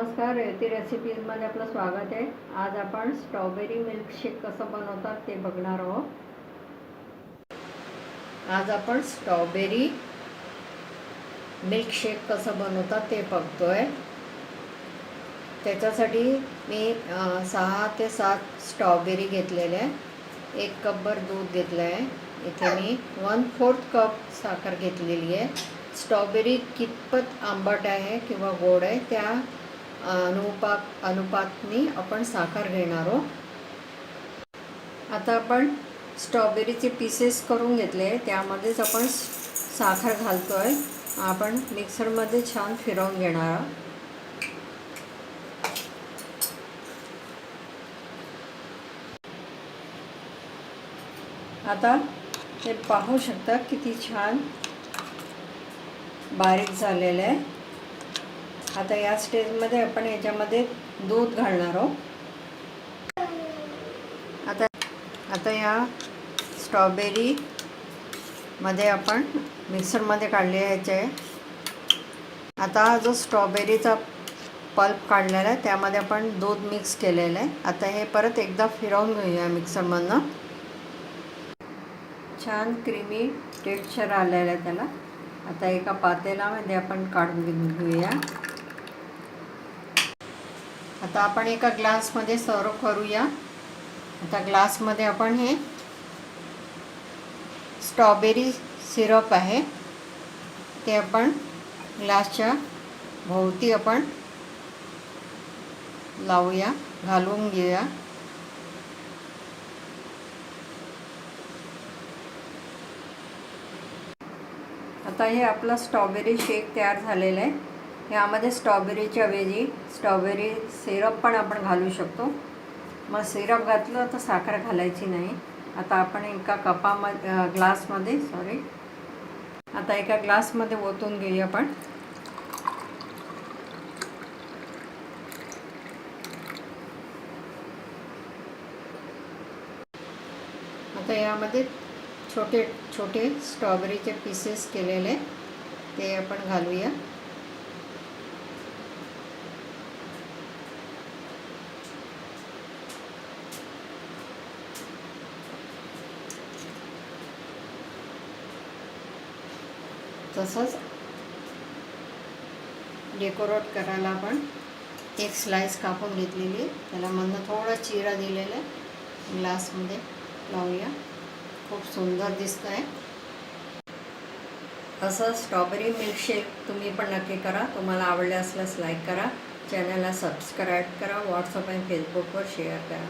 नमस्कार रेवती रेसिपीजमध्ये आपलं स्वागत आहे. आज आपण स्ट्रॉबेरी मिल्कशेक कसं बनवतात ते बघणार आहोत. आज आपण स्ट्रॉबेरी मिल्कशेक कसं बनवतात ते बघतोय. त्याच्यासाठी मी सहा ते सात स्ट्रॉबेरी घेतलेले आहे. एक कपभर दूध घेतलं आहे. इथे मी वन फोर्थ कप साखर घेतलेली आहे. स्ट्रॉबेरी कितपत आंबट आहे किंवा गोड आहे त्या अनुपात अनुपातनी आपण साखर घेणार आहोत. आता आपण स्ट्रॉबेरीचे पीसेस करून घेतले. त्यामध्येच आपण साखर घालतो आहे आपण मिक्सरमध्ये छान फिरवून घेणार आहोत. आता ते पाहू शकता किती छान बारीक झालेलं आहे. आता या स्टेजमध्ये आपण याच्यामध्ये दूध घालणार आहोत. आता आता या स्ट्रॉबेरी मध्ये आपण मिक्सरमध्ये काढले याचे. आता हा जो स्ट्रॉबेरीचा पल्प काढलेला आहे त्यामध्ये आपण दूध मिक्स केलेलं आहे. आता हे परत एकदा फिरवून घेऊया मिक्सरमधनं. छान क्रीमी टेक्स्चर आलेलं आहे त्याला. आता एका पातेलामध्ये आपण काढून घेऊन घेऊया. आता आपण एका ग्लासमध्ये सर्व करूया. आता ग्लासमध्ये आपण हे स्ट्रॉबेरी सिरप आहे. ते आपण ग्लासच्या भोवती आपण लावूया घालून घेऊया. आता हे आपलं स्ट्रॉबेरी शेक तयार झालेलं आहे. यामध्ये स्ट्रॉबेरीच्या वेजी स्ट्रॉबेरी सिरप पण आपण घालू शकतो. मग सिरप घातलं तर साखर घालायची नाही. आता आपण एका कपामध्ये ग्लासमध्ये सॉरी आता एका ग्लासमध्ये ओतून घेऊया आपण. आता यामध्ये छोटे छोटे स्ट्रॉबेरीचे पीसेस केलेले ते आपण घालूया. तसंच डेकोरेट करायला आपण एक स्लाइस कापून घेतलेली. त्याला मधनं थोडा चिरा दिलेला आहे. ग्लासमध्ये लावूया. खूप सुंदर दिसतं आहे असं स्ट्रॉबेरी मिल्कशेक तुम्ही पण नक्की करा. तुम्हाला आवडले असल्यास लाईक करा चॅनलला सबस्क्राईब करा. व्हॉट्सअप आणि फेसबुकवर शेअर करा.